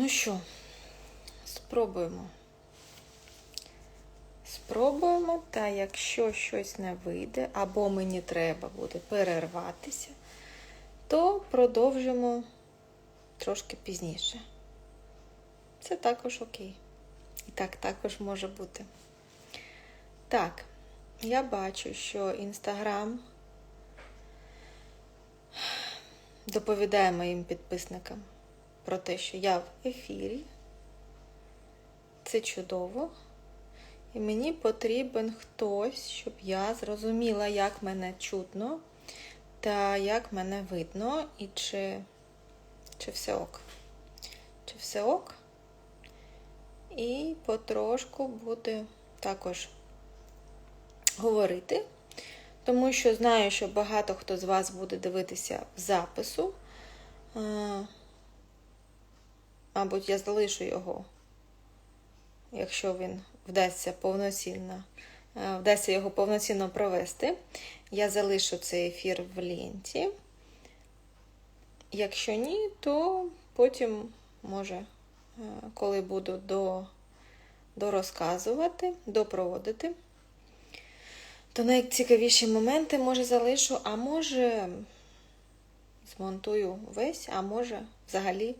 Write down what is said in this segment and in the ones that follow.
Ну що, спробуємо. Спробуємо, та якщо щось не вийде, або мені треба буде перерватися, то продовжимо трошки пізніше. Це також окей. І так також може бути. Так, я бачу, що Інстаграм доповідає моїм підписникам про те, що я в ефірі. Це чудово. І мені потрібен хтось, щоб я зрозуміла, як мене чутно та як мене видно, і чи, чи все ок. Чи все ок? І потрошку буде також говорити, тому що знаю, що багато хто з вас буде дивитися в запису. Мабуть, я залишу його, якщо він вдасться повноцінно, е, вдасться його повноцінно провести. Я залишу цей ефір в ленті. Якщо ні, то потім, може, е, коли буду до, дорозказувати, допроводити, то найцікавіші моменти, може, залишу, а може, змонтую весь, а може, взагалі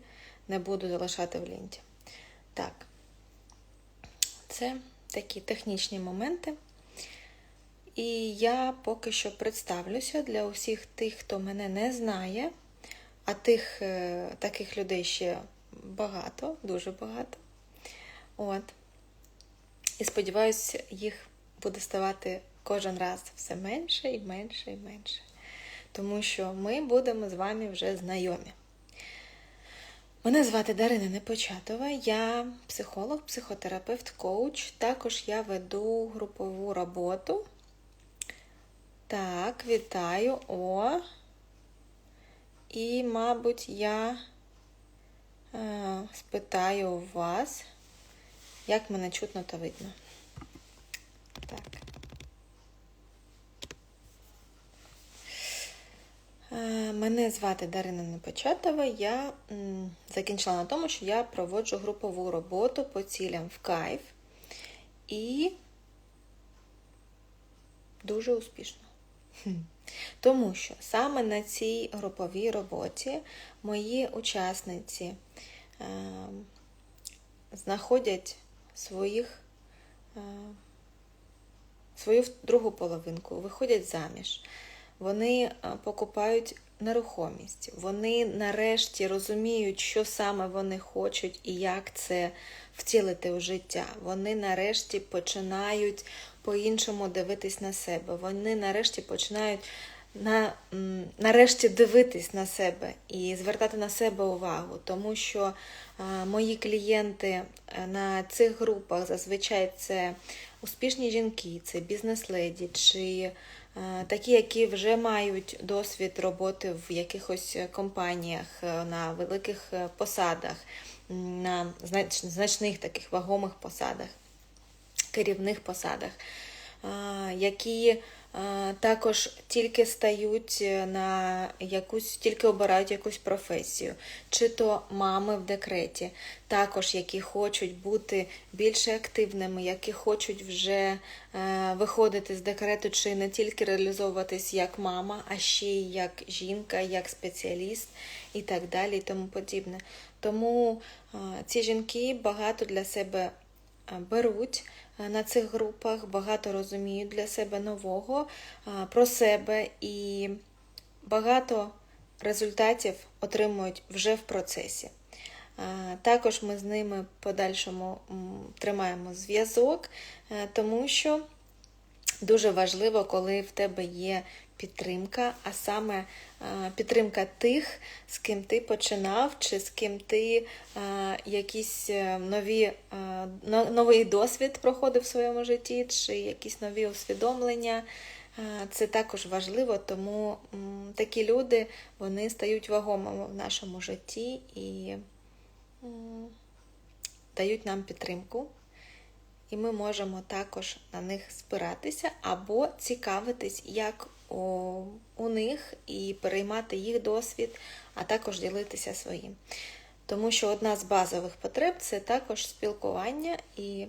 не буду залишати в ленті. Так, це такі технічні моменти. І я поки що представлюся для усіх тих, хто мене не знає, а тих е, таких людей ще багато, дуже багато. От. І сподіваюся, їх буде ставати кожен раз все менше і менше і менше. Тому що ми будемо з вами вже знайомі. Мене звати Дарина Непочатова, я психолог, психотерапевт, коуч. Також я веду групову роботу. Так, вітаю. О. І, мабуть, я е, спитаю у вас, як мене чутно та видно. Так. Е, Мене звати Дарина Непочатова. Я закінчила на тому, що я проводжу групову роботу по цілям в кайф і дуже успішно. Тому що саме на цій груповій роботі мої учасниці е, знаходять своїх, е, свою другу половинку, виходять заміж вони е, покупають нерухомість, вони нарешті розуміють, що саме вони хочуть і як це втілити у життя. Вони нарешті починають по-іншому дивитись на себе. Вони нарешті починають на, нарешті дивитись на себе і звертати на себе увагу, тому що а, мої клієнти е, на цих групах зазвичай це успішні жінки, це бізнес-леді чи такі, які вже мають досвід роботи в якихось компаніях е, на великих е, посадах, на значних таких вагомих посадах, керівних посадах, які також тільки стають на якусь, тільки обирають якусь професію, чи то мами в декреті, також які хочуть бути більш активними, які хочуть вже е, виходити з декрету, чи не тільки реалізовуватись як мама, а ще й як жінка, як спеціаліст і так далі, і тому подібне. Тому ці жінки багато для себе беруть на цих групах, багато розуміють для себе нового про себе і багато результатів отримують вже в процесі. Також ми з ними подальшому тримаємо зв'язок, е, тому що дуже важливо, коли в тебе є підтримка, а саме е, підтримка тих, з ким ти починав, чи з ким ти е, якісь е, нові, новий досвід проходив в своєму житті, чи якісь нові усвідомлення. Це також важливо, тому такі люди вони стають вагомими в нашому житті і дають нам підтримку і ми можемо також на них спиратися або цікавитись, як у, у них і переймати їх досвід, а також ділитися своїм. Тому що одна з базових потреб це також спілкування, і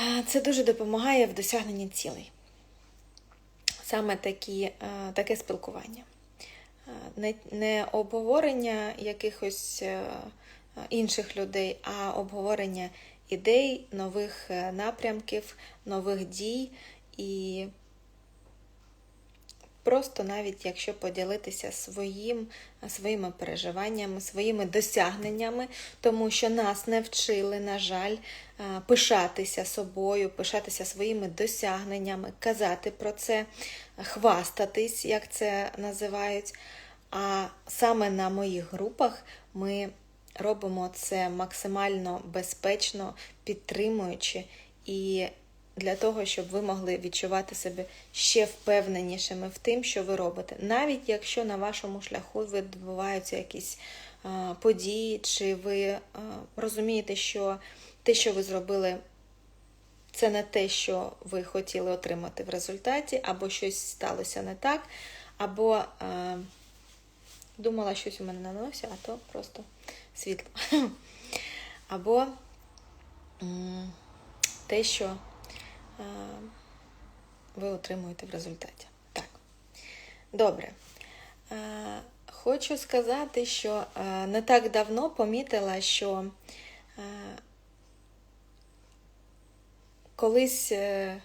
е, це дуже допомагає в досягненні цілей. Саме такі, е, таке спілкування. Е, Не, не обговорення якихось інших людей, а обговорення ідей, нових напрямків, нових дій і просто навіть якщо поділитися своїм, своїми переживаннями, своїми досягненнями, тому що нас не вчили, на жаль, е, пишатися собою, пишатися своїми досягненнями, казати про це, хвастатись, як це називають. А саме на моїх групах ми робимо це максимально безпечно, підтримуючи і для того, щоб ви могли відчувати себе ще впевненішими в тим, що ви робите. Навіть якщо на вашому шляху відбуваються якісь а, події, чи ви а, розумієте, що те, що ви зробили, це не те, що ви хотіли отримати в результаті, або щось сталося не так, або а, думала, щось у мене на носі, а то просто світло. Або те, що ви отримуєте в результаті. Так. Добре. Хочу сказати, що не так давно помітила, що колись е,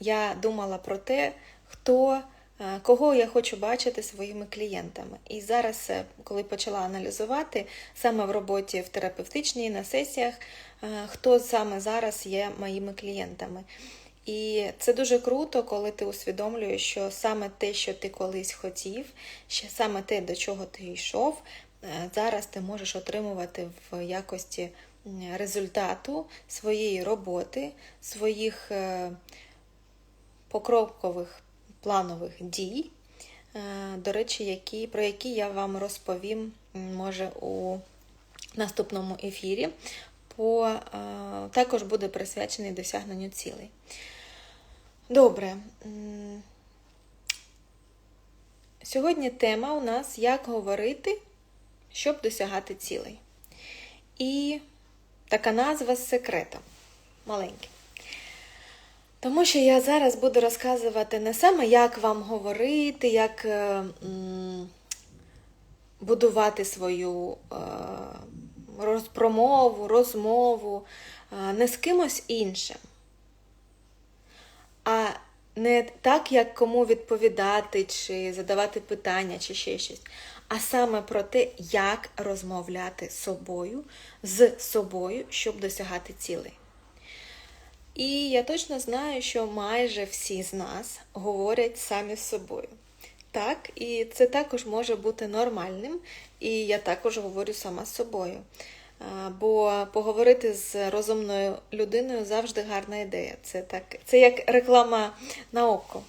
я думала про те, хто. Е, Кого я хочу бачити своїми клієнтами. І зараз, е, коли почала аналізувати саме в роботі в терапевтичній, на сесіях, е, хто саме зараз є моїми клієнтами. І це дуже круто, коли ти усвідомлюєш, що саме те, що ти колись хотів, що саме те, до чого ти йшов, зараз ти можеш отримувати в якості результату своєї роботи, своїх покрокових планових дій, е, до речі, які, про які я вам розповім, може, у наступному ефірі. По, е, також буде присвячений досягненню цілей. Добре. Сьогодні тема у нас як говорити, щоб досягати цілей. І така назва з секретом. Маленький. Тому що я зараз буду розказувати не саме, як вам говорити, як е, будувати свою е, розпромову, розмову, е, не з кимось іншим, а не так, як кому відповідати, чи задавати питання, чи ще щось, а саме про те, як розмовляти з собою, з собою, щоб досягати цілей. І я точно знаю, що майже всі з нас говорять самі з собою. Так, і це також може бути нормальним, і я також говорю сама з собою. Бо поговорити з розумною людиною завжди гарна ідея. Це так, це як реклама на око.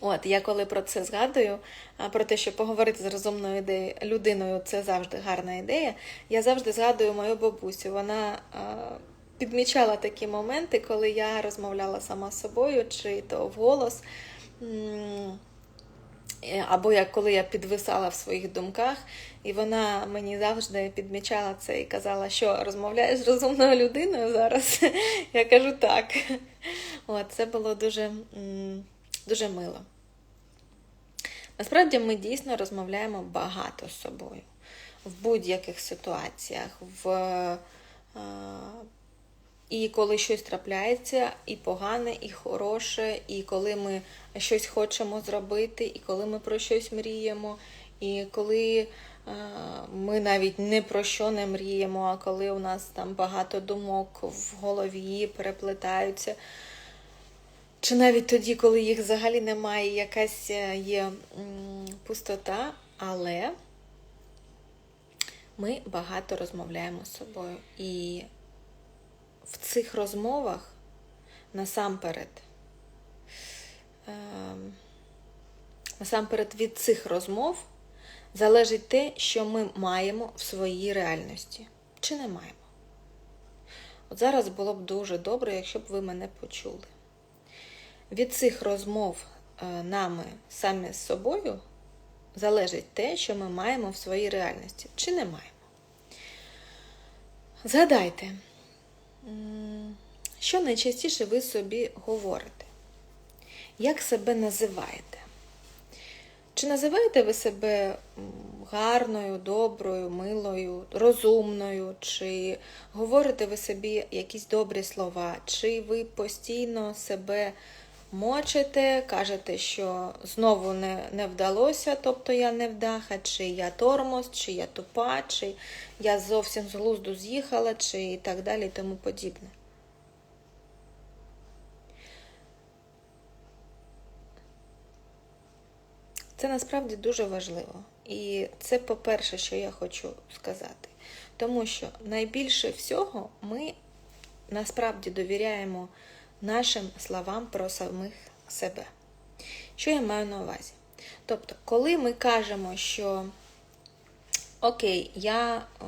От, я коли про це згадую, про те, що поговорити з розумною людиною це завжди гарна ідея. Я завжди згадую мою бабусю. Вона підмічала такі моменти, коли я розмовляла сама з собою, чи то вголос. Або як коли я підвисала в своїх думках, і вона мені завжди підмічала це і казала, що розмовляєш з розумною людиною зараз. Я кажу так. От, це було дуже, дуже мило. Насправді ми дійсно розмовляємо багато з собою в будь-яких ситуаціях. В, е, і коли щось трапляється, і погане, і хороше, і коли ми щось хочемо зробити, і коли ми про щось мріємо, і коли е, ми навіть не про що не мріємо, а коли у нас там багато думок в голові переплетаються. Чи навіть тоді, коли їх взагалі немає, якась е, є пустота, але ми багато розмовляємо з собою. І в цих розмовах насамперед, ем, насамперед від цих розмов залежить те, що ми маємо в своїй реальності, чи не маємо. От зараз було б дуже добре, якщо б ви мене почули. Від цих розмов е, нами самі з собою залежить те, що ми маємо в своїй реальності, чи не маємо. Згадайте, що найчастіше ви собі говорите? Як себе називаєте? Чи називаєте ви себе гарною, доброю, милою, розумною? Чи говорите ви собі якісь добрі слова? Чи ви постійно себе мочите, кажете, що знову не, не вдалося, тобто я не вдаха, чи я тормоз, чи я тупа, чи я зовсім з глузду з'їхала, чи і так далі, і тому подібне. Це насправді дуже важливо. І це по-перше, що я хочу сказати. Тому що найбільше всього ми насправді довіряємо нашим словам про самих себе. Що я маю на увазі? Тобто, коли ми кажемо, що Окей, я о,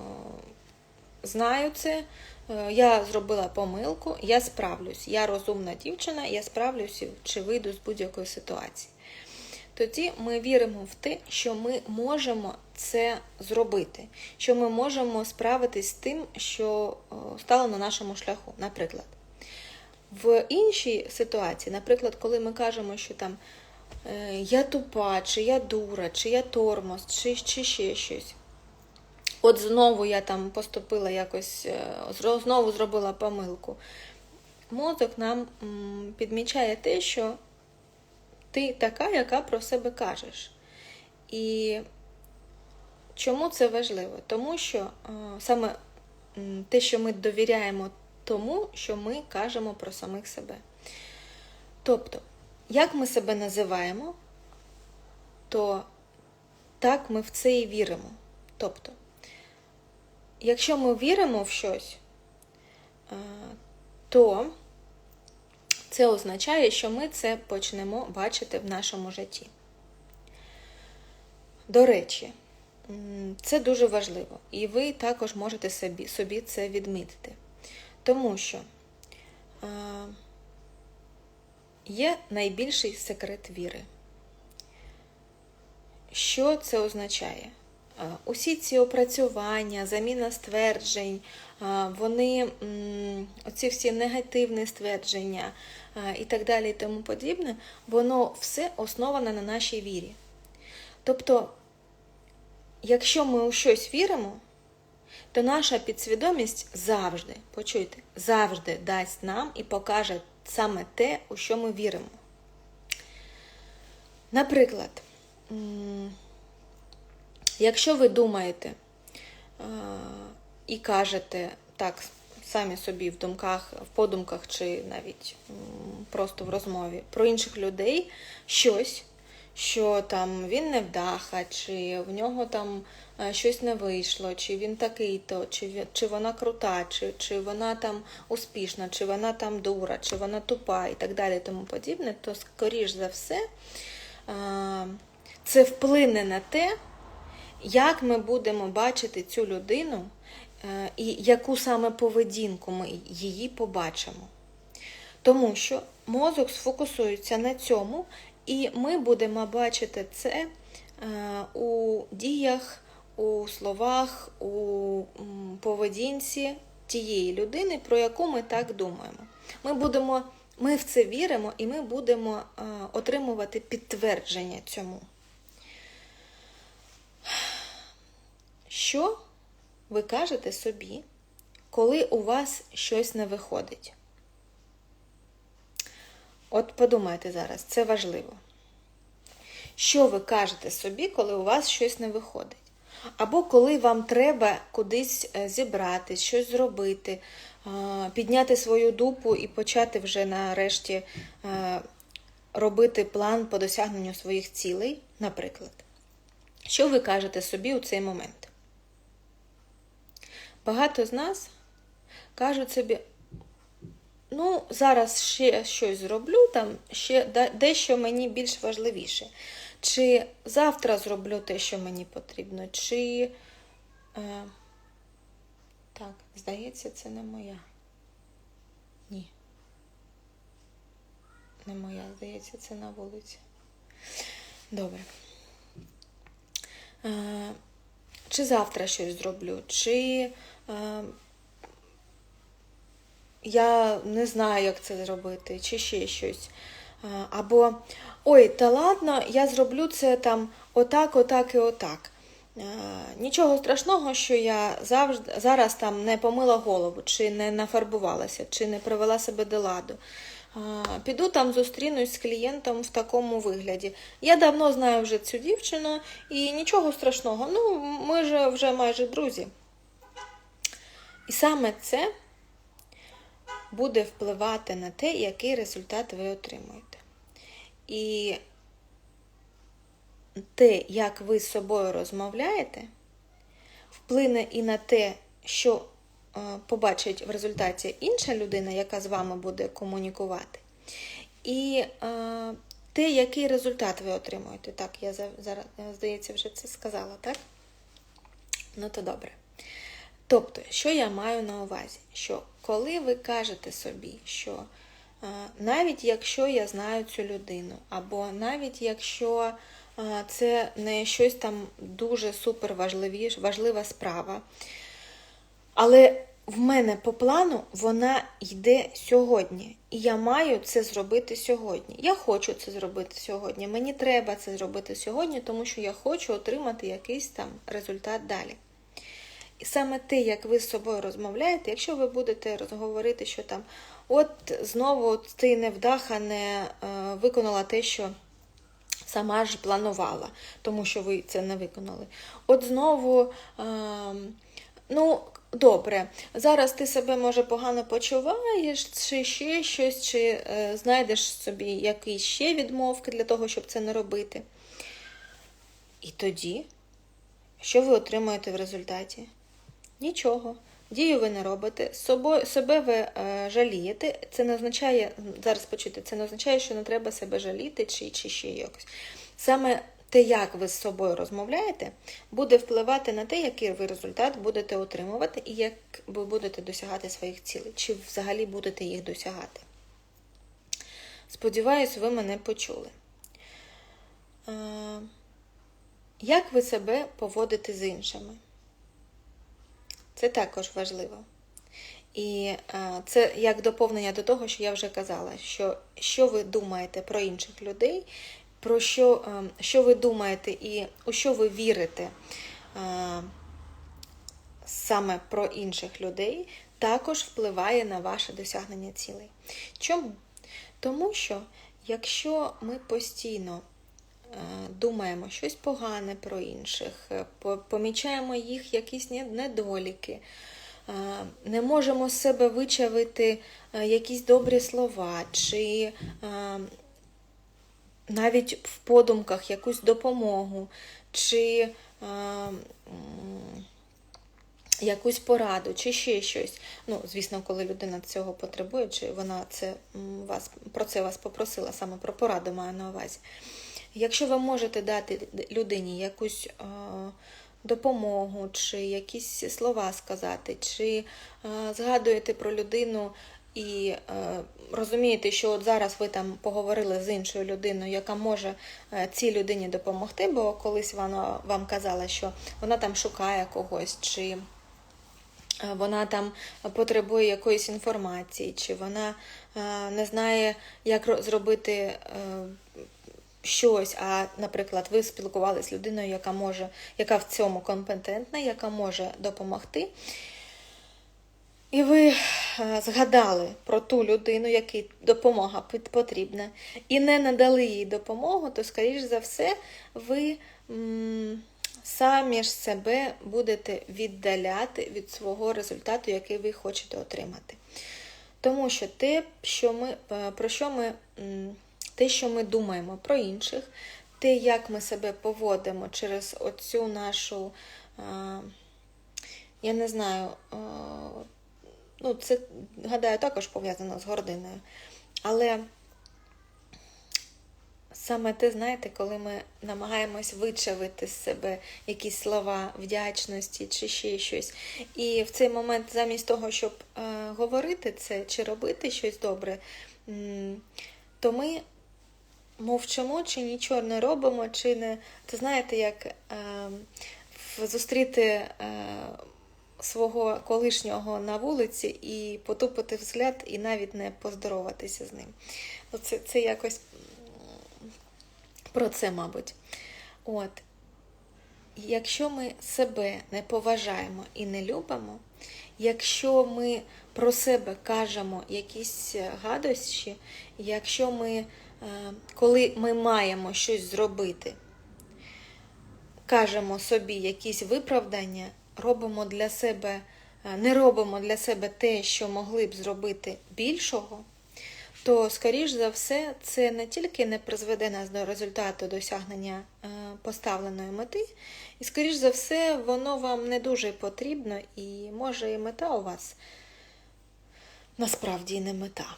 знаю це, е, я зробила помилку, я справлюсь, я розумна дівчина, я справлюсь чи вийду з будь-якої ситуації. Тоді ми віримо в те, що ми можемо це зробити, що ми можемо справитись з тим, що о, стало на нашому шляху, наприклад. В іншій ситуації, наприклад, коли ми кажемо, що там е, я тупа, чи я дура, чи я тормоз, чи, чи ще щось. От знову я там поступила якось, е, знову зробила помилку. Мозок нам підмічає те, що ти така, яка про себе кажеш. І чому це важливо? Тому що е, саме те, що ми довіряємо тому, що ми кажемо про самих себе. Тобто, як ми себе називаємо, то так ми в це і віримо. Тобто, якщо ми віримо в щось, е, то це означає, що ми це почнемо бачити в нашому житті. До речі, це дуже важливо, і ви також можете собі, собі це відмітити. Тому що е, є найбільший секрет віри. Що це означає? Е, Усі ці опрацювання, заміна стверджень, е, вони, оці всі негативні ствердження е, і так далі, і тому подібне, воно все основане на нашій вірі. Тобто, якщо ми у щось віримо, то наша підсвідомість завжди, почуйте, завжди дасть нам і покаже саме те, у що ми віримо. Наприклад, якщо ви думаєте е, і кажете так самі собі в думках, в подумках чи навіть просто в розмові про інших людей щось, що там він не вдаха, чи в нього там е, щось не вийшло, чи він такий-то, чи, чи вона крута, чи, чи вона там успішна, чи вона там дура, чи вона тупа і так далі, тому подібне, то скоріш за все е, це вплине на те, як ми будемо бачити цю людину е, і яку саме поведінку ми її побачимо. Тому що мозок сфокусується на цьому, і ми будемо бачити це е, у діях, у словах, у поведінці тієї людини, про яку ми так думаємо. Ми будемо, ми в це віримо і ми будемо е, отримувати підтвердження цьому. Що ви кажете собі, коли у вас щось не виходить? От подумайте зараз, це важливо. Що ви кажете собі, коли у вас щось не виходить? Або коли вам треба кудись е, зібратись, щось зробити, е, підняти свою дупу і почати вже нарешті е, робити план по досягненню своїх цілей, наприклад. Що ви кажете собі у цей момент? Багато з нас кажуть собі, ну, зараз ще щось зроблю, там ще дещо мені більш важливіше. Чи завтра зроблю те, що мені потрібно, чи. Е, так, здається, це не моя. Ні. Не моя, здається, це на вулиці. Добре. е, чи завтра щось зроблю, чи е, я не знаю, як це зробити, чи ще щось. Або ой, та ладно, я зроблю це там отак, отак і отак. Нічого страшного, що я завжди зараз там не помила голову, чи не нафарбувалася, чи не привела себе до ладу. Піду там зустрінусь з клієнтом в такому вигляді. Я давно знаю вже цю дівчину і нічого страшного. Ну, ми ж вже майже друзі. І саме це буде впливати на те, який результат ви отримуєте. І те, як ви з собою розмовляєте, вплине і на те, що е, побачить в результаті інша людина, яка з вами буде комунікувати. І е, те, який результат ви отримуєте. Так, я зараз, е, здається, вже це сказала, так? Ну, то добре. Тобто, що я маю на увазі? Що коли ви кажете собі, що е, навіть якщо я знаю цю людину, або навіть якщо е, це не щось там дуже супер важлива справа, але в мене по плану вона йде сьогодні, і я маю це зробити сьогодні. Я хочу це зробити сьогодні. Мені треба це зробити сьогодні, тому що я хочу отримати якийсь там результат далі. Саме те, як ви з собою розмовляєте, якщо ви будете розговорити, що там, от знову ти невдаха не е, виконала те, що сама ж планувала, тому що ви це не виконали. От знову, е, ну, добре, зараз ти себе може погано почуваєш, чи ще щось, чи е, знайдеш собі якісь ще відмовки для того, щоб це не робити. І тоді, що ви отримуєте в результаті? Нічого. Дію ви не робите, собою, себе ви е, жалієте. Це не означає, зараз почуйте, це не означає, що не треба себе жаліти чи, чи ще якось. Саме те, як ви з собою розмовляєте, буде впливати на те, який ви результат будете отримувати і як ви будете досягати своїх цілей, чи взагалі будете їх досягати. Сподіваюсь, ви мене почули. Е, як ви себе поводите з іншими? Це також важливо. І е, це як доповнення до того, що я вже казала, що що ви думаєте про інших людей, про що, е, що ви думаєте і у що ви вірите е, саме про інших людей, також впливає на ваше досягнення цілей. Чому? Тому що якщо ми постійно думаємо щось погане про інших, е, помічаємо їх якісь недоліки, е, не можемо з себе вичавити е, якісь добрі слова, чи е, навіть в подумках якусь допомогу, чи е, якусь пораду, чи ще щось. Ну, звісно, коли людина цього потребує, чи вона це вас про це вас попросила, саме про пораду маю на увазі. Якщо ви можете дати людині якусь е, допомогу, чи якісь слова сказати, чи е, згадуєте про людину і е, розумієте, що от зараз ви там поговорили з іншою людиною, яка може цій людині допомогти, бо колись вона вам казала, що вона там шукає когось, чи вона там потребує якоїсь інформації, чи вона не знає, як зробити щось. А, наприклад, ви спілкувалися з людиною, яка може, яка в цьому компетентна, яка може допомогти. І ви е, згадали про ту людину, якій допомога потрібна, і не надали їй допомогу, то, скоріш за все, ви самі ж себе будете віддаляти від свого результату, який ви хочете отримати. Тому що те, що ми, е, про що ми, те, що ми думаємо про інших, те, як ми себе поводимо через оцю нашу, я не знаю, ну, це, гадаю, також пов'язано з гординою. Але саме те, знаєте, коли ми намагаємось вичавити з себе якісь слова вдячності чи ще щось. І в цей момент, замість того, щоб говорити це чи робити щось добре, то ми мовчимо, чи нічого не робимо, чи не. То знаєте, як е, зустріти е, свого колишнього на вулиці і потупити взгляд, і навіть не поздороватися з ним. Ну, Це, це якось про це, мабуть. От. Якщо ми себе не поважаємо і не любимо, якщо ми про себе кажемо якісь гадощі, якщо ми, коли ми маємо щось зробити, кажемо собі якісь виправдання, робимо для себе, е, не робимо для себе те, що могли б зробити більшого, то, скоріш за все, це не тільки не призведе нас до результату досягнення е, поставленої мети, і, скоріш за все, воно вам не дуже потрібно, і може і мета у вас насправді не мета.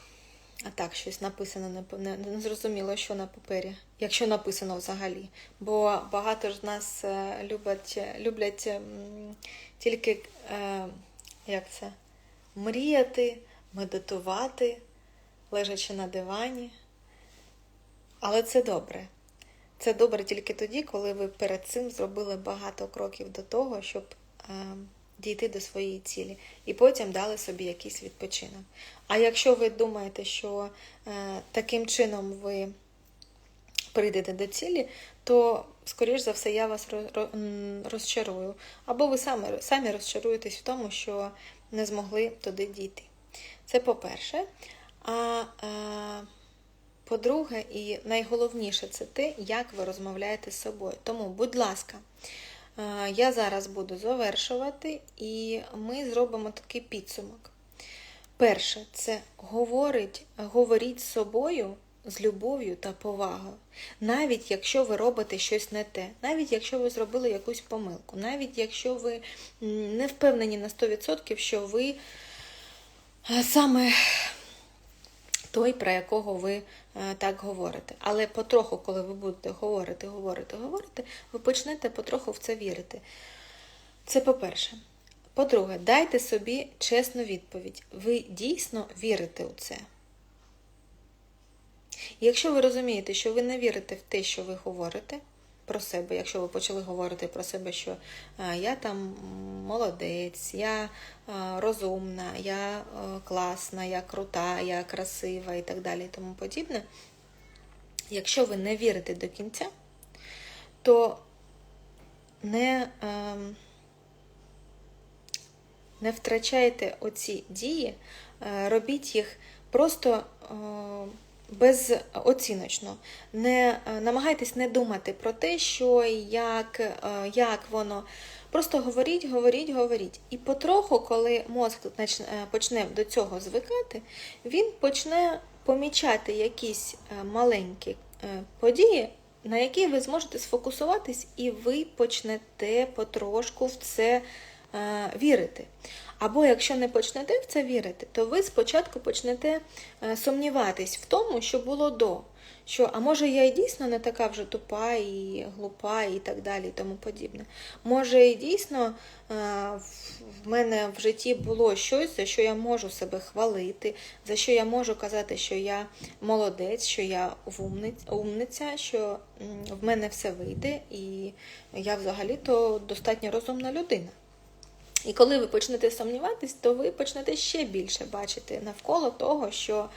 А так, щось написано не, не, зрозуміло, що на папері, якщо написано взагалі. Бо багато ж нас е, люблять, люблять тільки е, як це, мріяти, медитувати, лежачи на дивані. Але це добре. Це добре тільки тоді, коли ви перед цим зробили багато кроків до того, щоб е, дійти до своєї цілі, і потім дали собі якийсь відпочинок. А якщо ви думаєте, що е, таким чином ви прийдете до цілі, то, скоріш за все, я вас розчарую. Або ви самі, самі розчаруєтесь в тому, що не змогли туди дійти. Це по-перше. А е, по-друге, і найголовніше це те, як ви розмовляєте з собою. Тому, будь ласка, я зараз буду завершувати, і ми зробимо такий підсумок. Перше, це говорить, говоріть з собою з любов'ю та повагою. Навіть якщо ви робите щось не те, навіть якщо ви зробили якусь помилку, навіть якщо ви не впевнені на 100%, що ви е, саме той, про якого ви е, так говорите. Але потроху, коли ви будете говорити, говорити, говорити, ви почнете потроху в це вірити. Це по-перше. По-друге, дайте собі чесну відповідь. Ви дійсно вірите у це. Якщо ви розумієте, що ви не вірите в те, що ви говорите про себе, якщо ви почали говорити про себе, що я там молодець, я розумна, я е, класна, я крута, я красива і так далі і тому подібне. Якщо ви не вірите до кінця, то не, ем, не втрачайте оці дії, е, робіть їх просто е, безоціночно. Не, е, намагайтесь не думати про те, що як, е, як воно. Просто говоріть, говоріть, говоріть. І потроху, коли мозк е, почне до цього звикати, він почне помічати якісь маленькі події, на які ви зможете сфокусуватись, і ви почнете потрошку в це вірити. Або якщо не почнете в це вірити, то ви спочатку почнете е, сумніватись в тому, що було до. Що, а може я і дійсно не така вже тупа і глупа, і так далі, і тому подібне. Може, і дійсно е, в- в мене в житті було щось, за що я можу себе хвалити, за що я можу казати, що я молодець, що я умниця, що в мене все вийде, і я взагалі-то достатньо розумна людина. І коли ви почнете сумніватись, то ви почнете ще більше бачити навколо того, що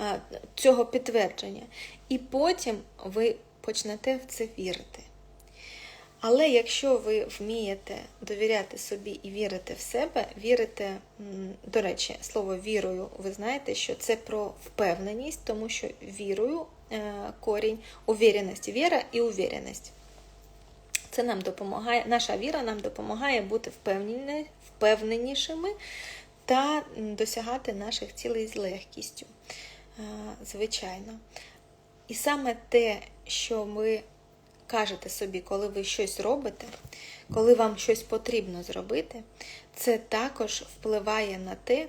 е, цього підтвердження. І потім ви почнете в це вірити. Але якщо ви вмієте довіряти собі і вірити в себе, вірите, до речі, слово вірою, ви знаєте, що це про впевненість, тому що вірою е, корінь увіреності, віра і увіреність. Це нам допомагає, наша віра нам допомагає бути впевнені, впевненішими та досягати наших цілей з легкістю. Звичайно. І саме те, що ви кажете собі, коли ви щось робите, коли вам щось потрібно зробити, це також впливає на те,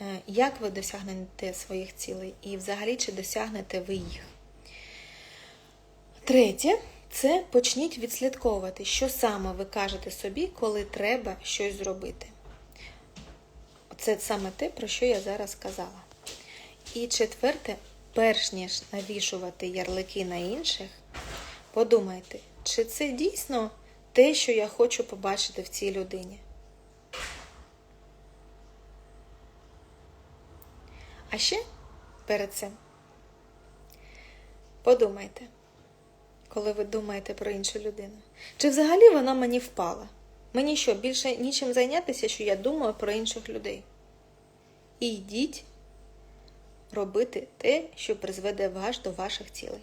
е, як ви досягнете своїх цілей і взагалі чи досягнете ви їх. Третє, це почніть відслідковувати, що саме ви кажете собі, коли треба щось зробити. Це саме те, про що я зараз сказала. І четверте, перш ніж навішувати ярлики на інших, подумайте, чи це дійсно те, що я хочу побачити в цій людині. А ще перед цим подумайте, коли ви думаєте про іншу людину. Чи взагалі вона мені впала? Мені що, більше нічим зайнятися, що я думаю про інших людей? І йдіть робити те, що призведе вас до ваших цілей.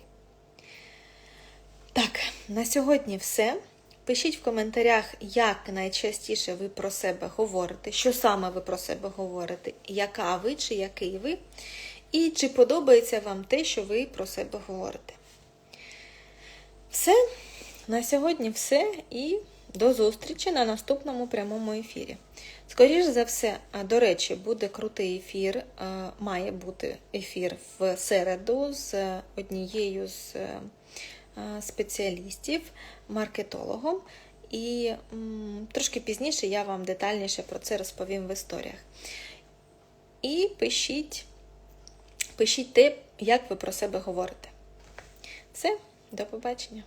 Так, на сьогодні все. Пишіть в коментарях, як найчастіше ви про себе говорите, що саме ви про себе говорите, яка ви чи який ви, і чи подобається вам те, що ви про себе говорите. Все, на сьогодні все і до зустрічі на наступному прямому ефірі. Скоріше за все, а, до речі, буде крутий ефір, має бути ефір в середу з однією з е, спеціалістів, маркетологом. І трошки пізніше я вам детальніше про це розповім в історіях. І пишіть, пишіть те, як ви про себе говорите. Все, до побачення.